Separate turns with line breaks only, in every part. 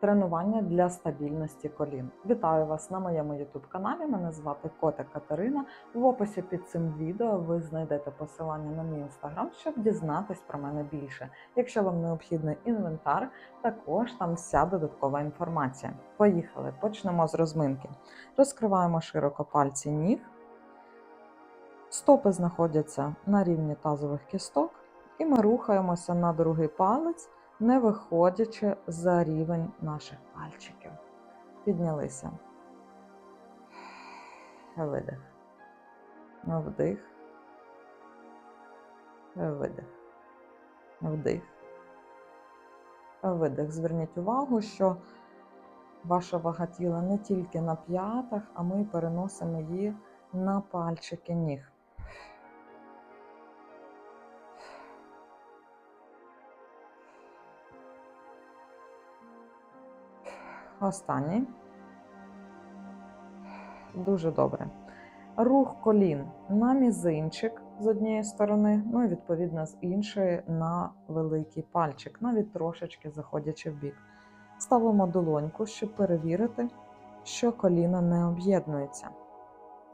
Тренування для стабільності колін. Вітаю вас на моєму YouTube каналі. Мене звати Котик Катерина. В описі під цим відео ви знайдете посилання на мій інстаграм, щоб дізнатись про мене більше. Якщо вам необхідний інвентар, також там вся додаткова інформація. Поїхали, почнемо з розминки. Розкриваємо широко пальці ніг. Стопи знаходяться на рівні тазових кісток, і ми рухаємося на другий палець не виходячи за рівень наших пальчиків. Піднялися. Видих. Вдих. Видих. Вдих. Видих. Зверніть увагу, що ваша вага тіла не тільки на п'ятах, а ми переносимо її на пальчики ніг. Останній. Дуже добре. Рух колін на мізинчик з однієї сторони, ну і відповідно з іншої на великий пальчик, навіть трошечки заходячи в бік. Ставимо долоньку, щоб перевірити, що коліна не об'єднуються.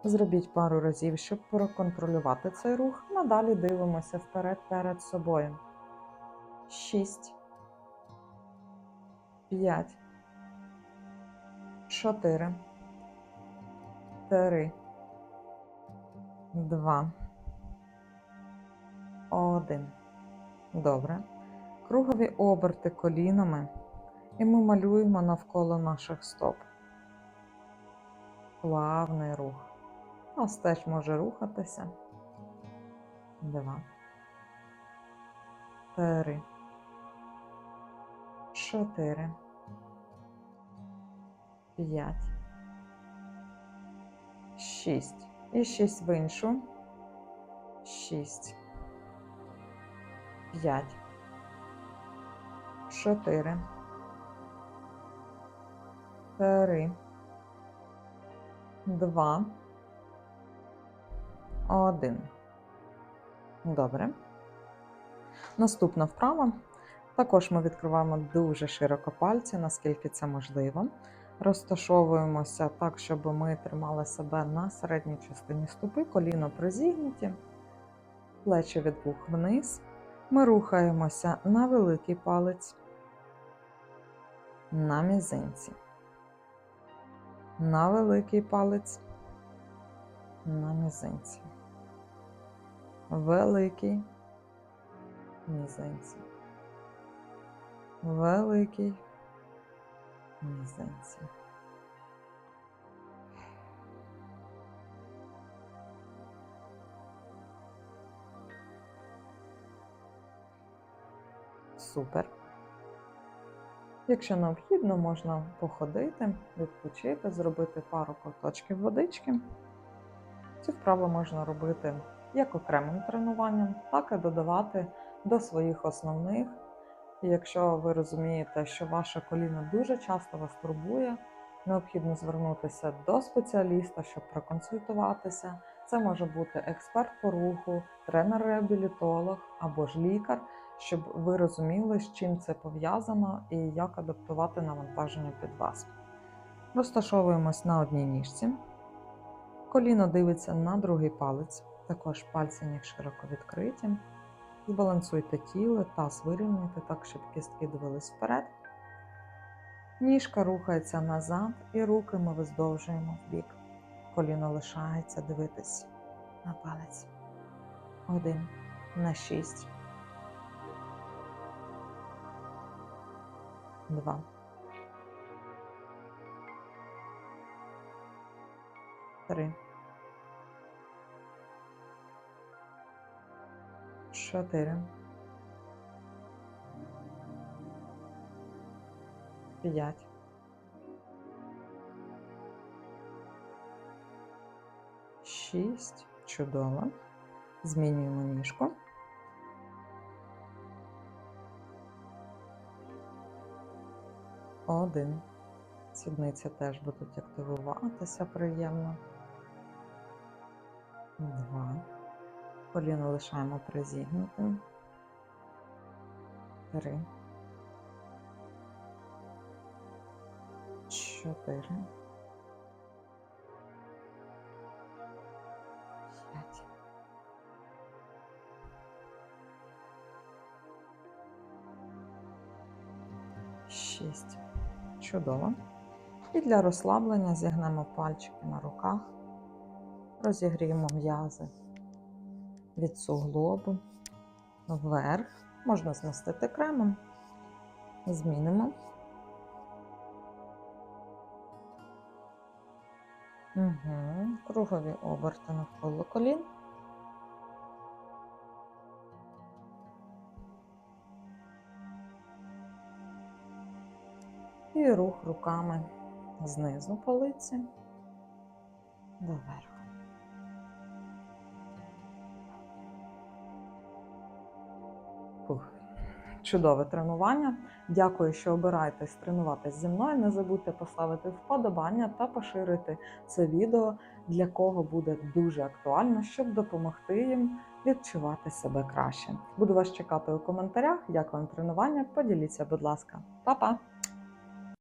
Зробіть пару разів, щоб проконтролювати цей рух. Надалі дивимося вперед перед собою. Шість. П'ять. Чотири. Три. Два. Один. Добре. Кругові оберти колінами. І ми малюємо навколо наших стоп. Плавний рух. Нас теж може рухатися. Два. Три. Чотири. П'ять. Шість. І шість в іншу. Шість. П'ять. Чотири. Три. Два. Один. Добре. Наступна вправа. Також ми відкриваємо дуже широко пальці, наскільки це можливо. Розташовуємося так, щоб ми тримали себе на середній частині стопи, коліно призігнуті, плечі від вух вниз. Ми рухаємося на великий палець, на мізинці, на великий палець, на мізинці, великий мізинці, великий мізинці. Супер. Якщо необхідно, можна походити, відпочити, зробити пару ковточків водички. Цю вправу можна робити як окремим тренуванням, так і додавати до своїх основних. І якщо ви розумієте, що ваше коліно дуже часто вас турбує, необхідно звернутися до спеціаліста, щоб проконсультуватися. Це може бути експерт по руху, тренер-реабілітолог або ж лікар, щоб ви розуміли, з чим це пов'язано і як адаптувати навантаження під вас. Розташовуємось на одній ніжці. Коліно дивиться на другий палець, також пальці ніг широко відкриті. Збалансуйте тіло, таз вирівняйте так, щоб кістки дивились вперед. Ніжка рухається назад, і руки ми виздовжуємо в бік. Коліно лишається дивитись на палець. Один на шість. Два. Три. Чотири. П'ять. Шість. Чудово. Змінюємо ніжку. Один. Сідниці теж будуть активуватися приємно. Два. Коліно лишаємо призігнутим. Три. чотири. Шість. Чудово. І для розслаблення зігнемо пальчики на руках, розігріємо м'язи від суглобу вверх. Можна змастити кремом. Змінимо. Угу. Кругові оберти навколо колін. І рух руками знизу полиці доверху. Фух. Чудове тренування. Дякую, що обираєтесь тренуватись зі мною. Не забудьте поставити вподобання та поширити це відео, для кого буде дуже актуально, щоб допомогти їм відчувати себе краще. Буду вас чекати у коментарях. Як вам тренування? Поділіться, будь ласка. Па-па!